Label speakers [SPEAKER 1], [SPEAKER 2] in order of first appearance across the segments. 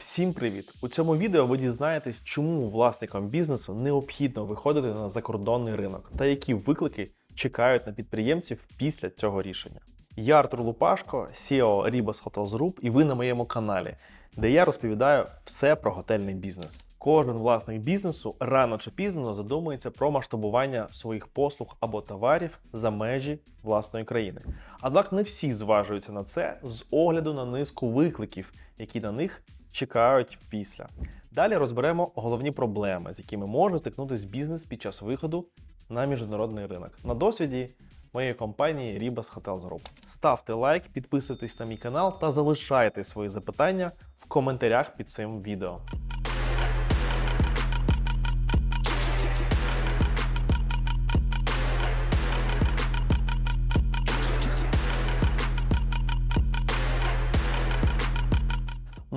[SPEAKER 1] Всім привіт! У цьому відео ви дізнаєтесь, чому власникам бізнесу необхідно виходити на закордонний ринок та які виклики чекають на підприємців після цього рішення. Я Артур Лупашко, CEO Ribos Hotels Group, і ви на моєму каналі, де я розповідаю все про готельний бізнес. Кожен власник бізнесу рано чи пізно задумується про масштабування своїх послуг або товарів за межі власної країни. Однак не всі зважуються на це з огляду на низку викликів, які на них чекають після. Далі розберемо головні проблеми, з якими може стикнутися бізнес під час виходу на міжнародний ринок. На досвіді моєї компанії Ribas Hotels Group. Ставте лайк, підписуйтесь на мій канал та залишайте свої запитання в коментарях під цим відео.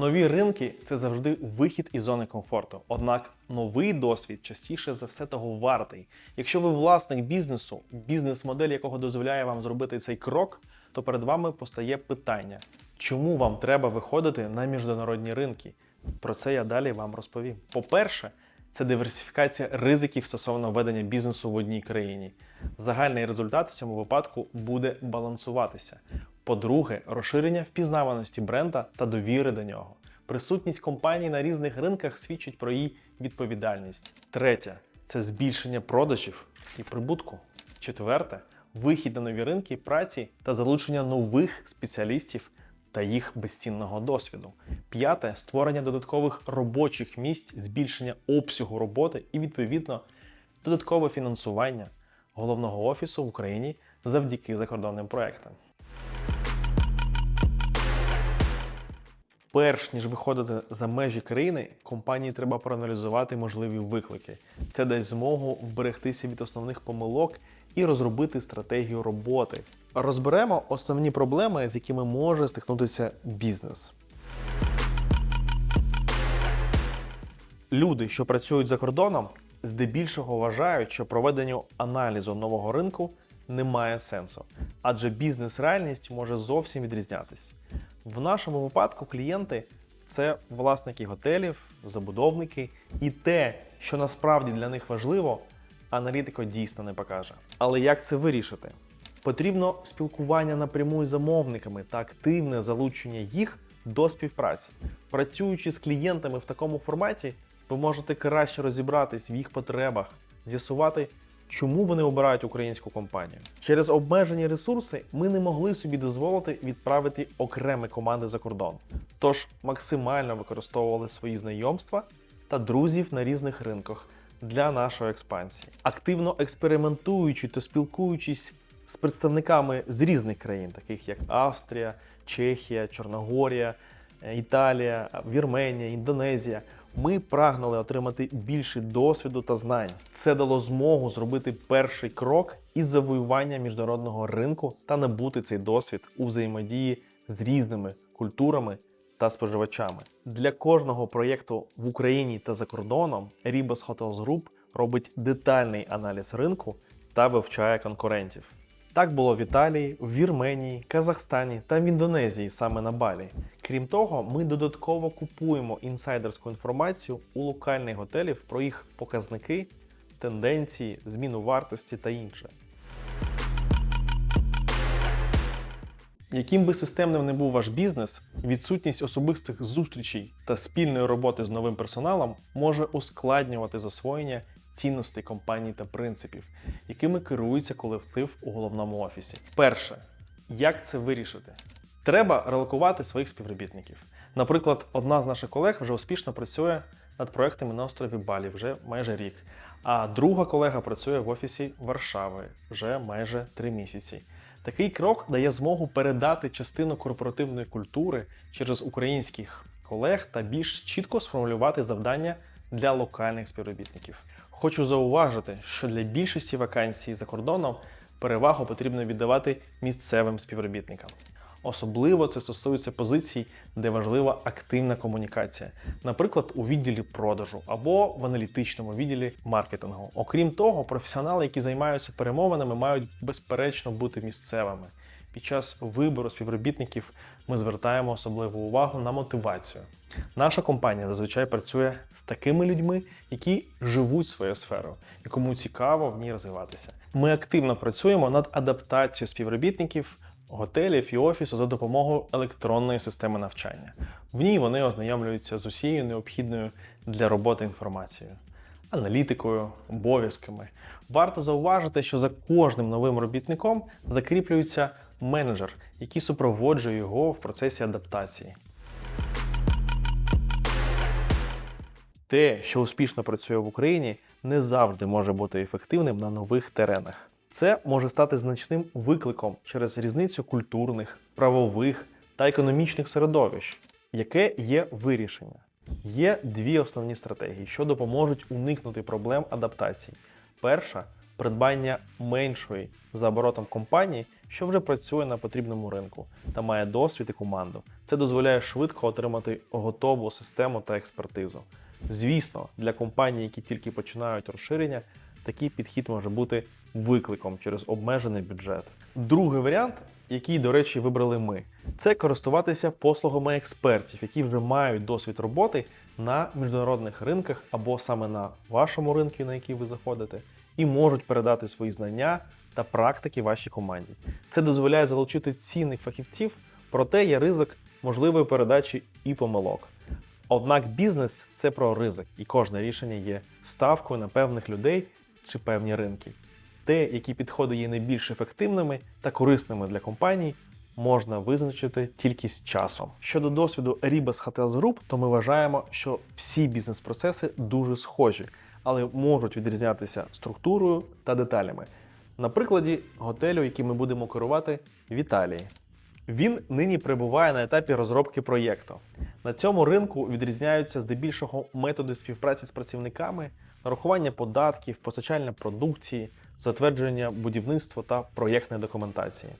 [SPEAKER 1] Нові ринки це завжди вихід із зони комфорту. Однак новий досвід частіше за все того вартий. Якщо ви власник бізнесу, бізнес-модель якого дозволяє вам зробити цей крок, то перед вами постає питання, чому вам треба виходити на міжнародні ринки? Про це я далі вам розповім. По-перше, це диверсифікація ризиків стосовно ведення бізнесу в одній країні. Загальний результат в цьому випадку буде балансуватися. По-друге, розширення впізнаваності бренда та довіри до нього. Присутність компаній на різних ринках свідчить про її відповідальність. Третє це збільшення продажів і прибутку. Четверте вихід на нові ринки праці та залучення нових спеціалістів та їх безцінного досвіду. П'яте створення додаткових робочих місць, збільшення обсягу роботи і, відповідно, додаткове фінансування головного офісу в Україні завдяки закордонним проектам. Перш ніж виходити за межі країни, компанії треба проаналізувати можливі виклики. Це дасть змогу вберегтися від основних помилок і розробити стратегію роботи. Розберемо основні проблеми, з якими може стикнутися бізнес. Люди, що працюють за кордоном, здебільшого вважають, що проведенню аналізу нового ринку немає сенсу, адже бізнес-реальність може зовсім відрізнятись. В нашому випадку клієнти це власники готелів, забудовники, і те, що насправді для них важливо, аналітико дійсно не покаже. Але як це вирішити? Потрібно спілкування напряму з замовниками та активне залучення їх до співпраці. Працюючи з клієнтами в такому форматі, ви можете краще розібратись в їх потребах, з'ясувати, чому вони обирають українську компанію. Через обмежені ресурси ми не могли собі дозволити відправити окремі команди за кордон. Тож максимально використовували свої знайомства та друзів на різних ринках для нашої експансії, активно експериментуючи та спілкуючись з представниками з різних країн, таких як Австрія, Чехія, Чорногорія, Італія, Вірменія, Індонезія. Ми прагнули отримати більше досвіду та знань. Це дало змогу зробити перший крок із завоювання міжнародного ринку та набути цей досвід у взаємодії з різними культурами та споживачами. Для кожного проєкту в Україні та за кордоном Ribos Hotels Group робить детальний аналіз ринку та вивчає конкурентів. Так було в Італії, в Вірменії, Казахстані та в Індонезії саме на Балі. Крім того, ми додатково купуємо інсайдерську інформацію у локальних готелів про їх показники, тенденції, зміну вартості та інше. Яким би системним не був ваш бізнес, відсутність особистих зустрічей та спільної роботи з новим персоналом може ускладнювати засвоєння цінностей компанії та принципів, якими керується колектив у головному офісі. Перше, як це вирішити? Треба релокувати своїх співробітників. Наприклад, одна з наших колег вже успішно працює над проектами на острові Балі вже майже рік, а друга колега працює в офісі Варшави вже майже три місяці. Такий крок дає змогу передати частину корпоративної культури через українських колег та більш чітко сформулювати завдання для локальних співробітників. Хочу зауважити, що для більшості вакансій за кордоном перевагу потрібно віддавати місцевим співробітникам. Особливо це стосується позицій, де важлива активна комунікація, наприклад, у відділі продажу або в аналітичному відділі маркетингу. Окрім того, професіонали, які займаються перемовинами, мають безперечно бути місцевими. під час вибору співробітників ми звертаємо особливу увагу на мотивацію. Наша компанія зазвичай працює з такими людьми, які живуть своєю сферою і кому цікаво в ній розвиватися. Ми активно працюємо над адаптацією співробітників готелів і офісу за допомогою електронної системи навчання. В ній вони ознайомлюються з усією необхідною для роботи інформацією, аналітикою, обов'язками. Варто зауважити, що за кожним новим робітником закріплюється менеджер, який супроводжує його в процесі адаптації. Те, що успішно працює в Україні, не завжди може бути ефективним на нових теренах. Це може стати значним викликом через різницю культурних, правових та економічних середовищ, яке є вирішення. Є дві основні стратегії, що допоможуть уникнути проблем адаптації. Перша придбання меншої за оборотом компанії, що вже працює на потрібному ринку та має досвід і команду. Це дозволяє швидко отримати готову систему та експертизу. Звісно, для компаній, які тільки починають розширення, такий підхід може бути викликом через обмежений бюджет. Другий варіант, який, до речі, вибрали ми, це користуватися послугами експертів, які вже мають досвід роботи на міжнародних ринках або саме на вашому ринку, на який ви заходите, і можуть передати свої знання та практики вашій команді. Це дозволяє залучити цінних фахівців, проте є ризик можливої передачі і помилок. Однак бізнес це про ризик, і кожне рішення є ставкою на певних людей чи певні ринки. Те, які підходи є найбільш ефективними та корисними для компаній, можна визначити тільки з часом. Щодо досвіду Ribas Hotels Group, то ми вважаємо, що всі бізнес-процеси дуже схожі, але можуть відрізнятися структурою та деталями. На прикладі готелю, який ми будемо керувати в Італії. Він нині перебуває на етапі розробки проєкту. На цьому ринку відрізняються здебільшого методи співпраці з працівниками, нарахування податків, постачання продукції, затвердження будівництва та проєктної документації.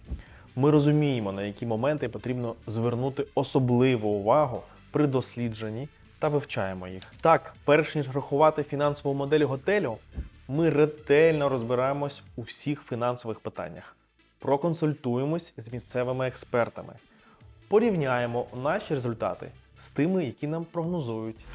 [SPEAKER 1] Ми розуміємо, на які моменти потрібно звернути особливу увагу при дослідженні та вивчаємо їх. Так, перш ніж рахувати фінансову модель готелю, ми ретельно розбираємось у всіх фінансових питаннях проконсультуємось з місцевими експертами, порівняємо наші результати з тими, які нам прогнозують.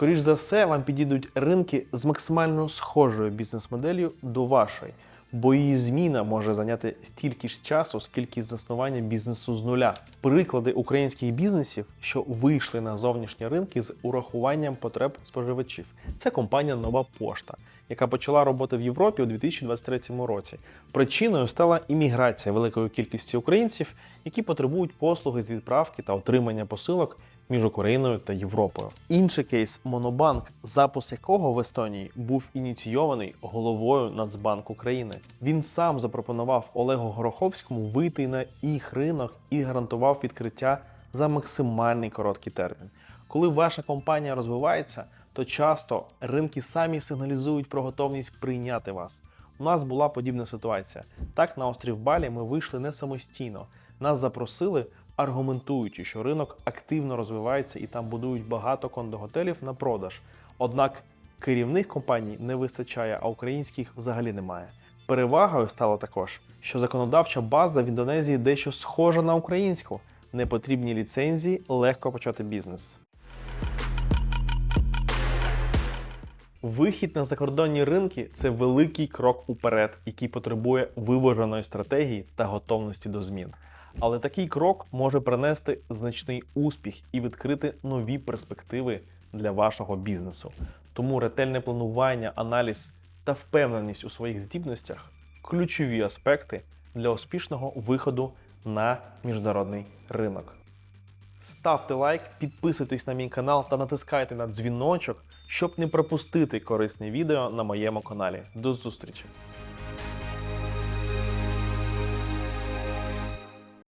[SPEAKER 1] Скоріш за все, вам підійдуть ринки з максимально схожою бізнес-моделлю до вашої, бо її зміна може зайняти стільки ж часу, скільки заснування бізнесу з нуля. Приклади українських бізнесів, що вийшли на зовнішні ринки з урахуванням потреб споживачів. Це компанія Нова Пошта, яка почала роботу в Європі у 2023 році. Причиною стала імміграція великої кількості українців, які потребують послуги з відправки та отримання посилок між Україною та Європою. Інший кейс Монобанк, запуск якого в Естонії був ініційований головою Нацбанку України. Він сам запропонував Олегу Гороховському вийти на їх ринок і гарантував відкриття за максимальний короткий термін. Коли ваша компанія розвивається, то часто ринки самі сигналізують про готовність прийняти вас. У нас була подібна ситуація. Так, на острів Балі ми вийшли не самостійно. Нас запросили, аргументуючи, що ринок активно розвивається і там будують багато кондоготелів на продаж. Однак керівних компаній не вистачає, а українських взагалі немає. Перевагою стало також, що законодавча база в Індонезії дещо схожа на українську. Непотрібні ліцензії, легко почати бізнес. Вихід на закордонні ринки це великий крок уперед, який потребує виваженої стратегії та готовності до змін. Але такий крок може принести значний успіх і відкрити нові перспективи для вашого бізнесу. Тому ретельне планування, аналіз та впевненість у своїх здібностях ключові аспекти для успішного виходу на міжнародний ринок. Ставте лайк, підписуйтесь на мій канал та натискайте на дзвіночок, щоб не пропустити корисні відео на моєму каналі. До зустрічі!